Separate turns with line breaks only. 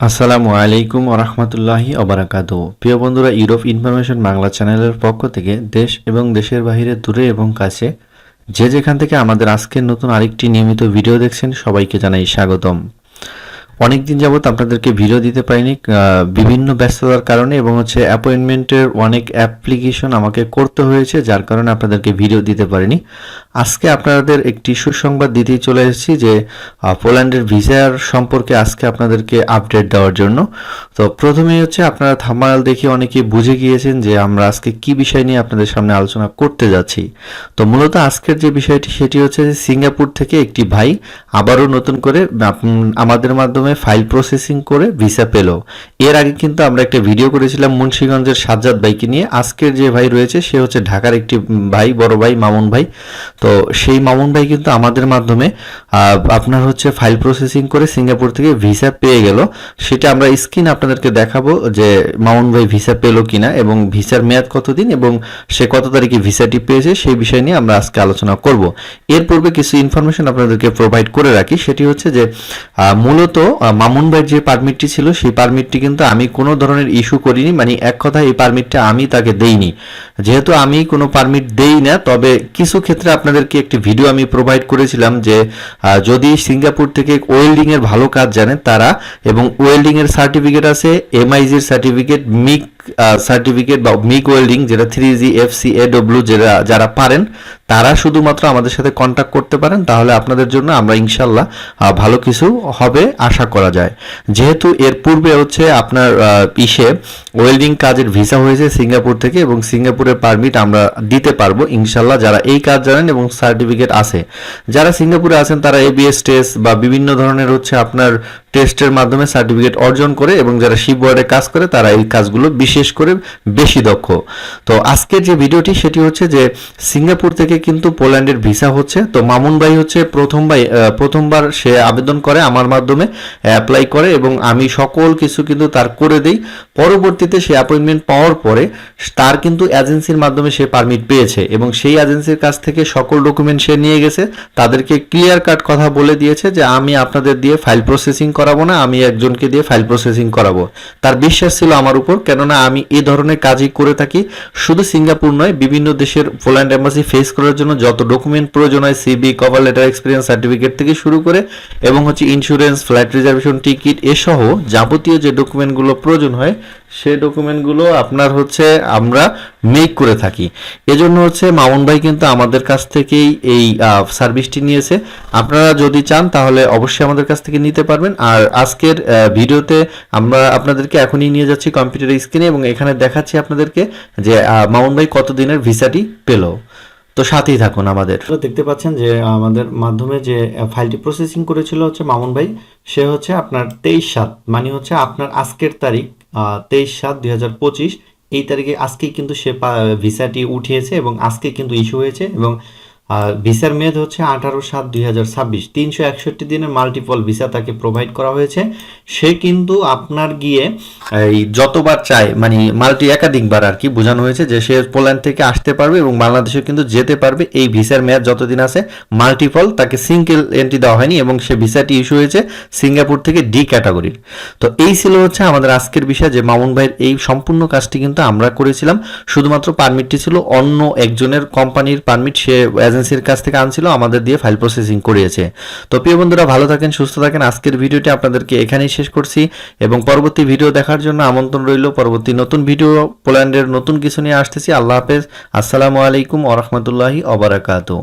আসসালামু আলাইকুম ওরহমতুল্লাহি অবরাকাত প্রিয় বন্ধুরা ইউরোপ ইনফরমেশন বাংলা চ্যানেলের পক্ষ থেকে দেশ এবং দেশের বাহিরে দূরে এবং কাছে যে যেখান থেকে আমাদের আজকের নতুন আরেকটি নিয়মিত ভিডিও দেখছেন, সবাইকে জানাই স্বাগতম। অনেক দিন যাবত আপনাদেরকে ভিডিও দিতে পারিনি বিভিন্ন ব্যস্ততার কারণে এবং হচ্ছে অ্যাপয়েন্টমেন্টের অনেক অ্যাপ্লিকেশন আমাকে করতে হয়েছে, যার কারণে আপনাদেরকে ভিডিও দিতে পারিনি। আজকে আপনাদের একটি সুসংবাদ দিতেই চলে এসেছি যে পোল্যান্ডের ভিসার সম্পর্কে আজকে আপনাদেরকে আপডেট দেওয়ার জন্য। তো প্রথমেই হচ্ছে আপনারা থাম্বানেল দেখে অনেকে বুঝে গিয়েছেন যে আমরা আজকে কি বিষয় নিয়ে আপনাদের সামনে আলোচনা করতে যাচ্ছি। তো মূলত আজকের যে বিষয়টি, সেটি হচ্ছে সিঙ্গাপুর থেকে একটি ভাই আবারও নতুন করে আমাদের মাধ্যমে ফাইল প্রসেসিং করে ভিসা পেল। এর আগে কিন্তু আমরা একটা ভিডিও করেছিলাম মুন্সিগঞ্জের সাজ্জাদ ভাইকে নিয়ে। আজকের যে ভাই রয়েছে, সে হচ্ছে ঢাকার একটি ভাই, বড় ভাই, মামুন ভাই। তো সেই মামুন ভাই কিন্তু আমাদের মাধ্যমে আপনার হচ্ছে ফাইল প্রসেসিং করে সিঙ্গাপুর থেকে ভিসা পেয়ে গেল। সেটা আমরা স্ক্রিন আপনাদেরকে দেখাবো যে মামুন ভাই ভিসা পেল কিনা এবং ভিসার মেয়াদ কতদিন এবং সে কত তারিখে ভিসাটি পেয়েছে, সেই বিষয় নিয়ে আমরা আজকে আলোচনা করব। এর পূর্বে কিছু ইনফরমেশন আপনাদেরকে প্রোভাইড করে রাখি। সেটি হচ্ছে যে মূলত মামুন ভাইয়ের যে পারমিটটি ছিল, সেই পারমিটটি কিন্তু আমি কোনো ধরনের ইস্যু করিনি। মানে এক কথা এই পারমিটটা আমি তাকে দেইনি। যেহেতু আমি কোনো পারমিট দেই না, তবে কিছু ক্ষেত্রে আপনাদেরকে একটি ভিডিও আমি প্রোভাইড করেছিলাম যে যদি সিঙ্গাপুর থেকে ওয়েল্ডিং এর ভালো কাজ জানেন তারা এবং ওয়েল্ডিং এর সার্টিফিকেট আছে এমআইজির সার্টিফিকেট মিক সার্টিফিকেট বা মিক ওয়েল্ডিং যেটা three G F C A W W যারা যারা পারেন তারা শুধুমাত্র আমাদের সাথে কন্ট্যাক্ট করতে পারেন, তাহলে আপনাদের জন্য আমরা ইনশাল্লাহ ভালো কিছু হবে আশা করা যায়। যেহেতু এর পূর্বে হচ্ছে আপনার ইসে ওয়েল্ডিং কাজের ভিসা হয়েছে সিঙ্গাপুর থেকে এবং সিঙ্গাপুরের পারমিট আমরা দিতে পারব ইনশাল্লাহ। যারা এই কাজ জানেন এবং সার্টিফিকেট আছে, যারা সিঙ্গাপুরে আছেন তারা এবিএস টেস্ট বা বিভিন্ন ধরনের হচ্ছে আপনার টেস্টের মাধ্যমে সার্টিফিকেট অর্জন করে এবং যারা শিপ বোর্ডে কাজ করে তারা এই কাজগুলো বিশেষ করে বেশি দক্ষ। তো আজকের যে ভিডিওটি সেটি হচ্ছে যে সিঙ্গাপুর থেকে কিন্তু পোল্যান্ডের ভিসা হচ্ছে। তো মামুন ভাই হচ্ছে প্রথমবার আহ, প্রথমবার সে আবেদন করে আমার মাধ্যমে অ্যাপ্লাই করে এবং আমি সকল কিছু কিন্তু তার করে দেই। পরবর্তীতে সে অ্যাপয়েন্টমেন্ট পাওয়ার পরে তার কিন্তু এজেন্সির মাধ্যমে সে পারমিট পেয়েছে এবং সেই এজেন্সির কাছ থেকে সকল ডকুমেন্ট সে নিয়ে গেছে। তাদেরকে ক্লিয়ার কাট কথা বলে দিয়েছে যে আমি আপনাদের দিয়ে ফাইল প্রসেসিং করাবো না আমি একজনকে দিয়ে ফাইল প্রসেসিং করাবো। তার বিশ্বাস ছিল আমার উপর কেননা আমি এ ধরনের কাজই করে থাকি। শুধু সিঙ্গাপুর নয় বিভিন্ন দেশের পোল্যান্ড এম্বাসি ফেস করার জন্য যত ডকুমেন্ট প্রয়োজন হয় CV cover letter experience certificate থেকে শুরু করে, এবং হচ্ছে ইন্স্যুরেন্স ফ্লাইট রিজার্ভেশন টিকিট এসহ যাবতীয় যে ডকুমেন্টগুলো প্রয়োজন হয়, সেই ডকুমেন্টগুলো আপনার হচ্ছে আমরা মেক করে থাকি। এজন্য হচ্ছে মামুন ভাই কিন্তু আমাদের কাছ থেকেই এই সার্ভিসটি নিয়েছে। আপনারা যদি চান তাহলে অবশ্যই আমাদের কাছ থেকে নিতে পারবেন। আর আজকের ভিডিওতে আমরা আপনাদেরকে এখনই নিয়ে যাচ্ছি কম্পিউটার স্ক্রিনে এবং এখানে দেখাচ্ছি আপনাদেরকে যে মামুন ভাই কতদিনের ভিসাটি পেল। তো সাথেই থাকুন আমাদের।
দেখতে পাচ্ছেন যে আমাদের মাধ্যমে যে ফাইলটি প্রসেসিং করেছিল হচ্ছে মামুন ভাই, সে হচ্ছে আপনার তেইশ সাত মানে হচ্ছে আপনার আজকের তারিখ তেইশ সাত দুই হাজার পঁচিশ। এই তারিখে আজকেই কিন্তু সে ভিসাটি উঠিয়েছে এবং আজকে কিন্তু ইস্যু হয়েছে এবং আহ, ভিসার মেয়াদ হচ্ছে আঠারো সাত দুই হাজার ছাব্বিশ। তিনশো একষট্টি দিনের মাল্টিপল ভিসা তাকে প্রোভাইড করা হয়েছে। সে কিন্তু আপনার গিয়ে
এই যতবার চায় মানে মাল্টি একাধিকবার আর কি বোঝানো হয়েছে যে সে পোল্যান্ড থেকে আসতে পারবে এবং বাংলাদেশে কিন্তু যেতে পারবে। এই ভিসার মেয়াদ যতদিন আছে মাল্টিপল তাকে সিঙ্গেল এন্ট্রি দেওয়া হয়নি এবং সে ভিসাটি ইস্যু হয়েছে সিঙ্গাপুর থেকে ডি ক্যাটাগরির তো এই ছিল হচ্ছে আমাদের আজকের বিষয় যে মামুন ভাইয়ের এই সম্পূর্ণ কাজটি কিন্তু আমরা করেছিলাম। শুধুমাত্র পারমিটটি ছিল অন্য একজনের কোম্পানির পারমিট সে এজেন্সির কাছ থেকে আনছিল, আমাদের দিয়ে ফাইল প্রসেসিং করিয়েছে। তো প্রিয় বন্ধুরা, ভালো থাকেন, সুস্থ থাকেন। আজকের ভিডিওটি আপনাদেরকে এখানেই শেষ করছি এবং পরবর্তী ভিডিও দেখার জন্য আমন্ত্রণ রইল। পরবর্তী নতুন ভিডিও, পোল্যান্ডের নতুন কিছু নিয়ে আসতেছি। আল্লাহ হাফেজ। আসসালামু আলাইকুম ওরহমতুল্লাহি অবরাকাতু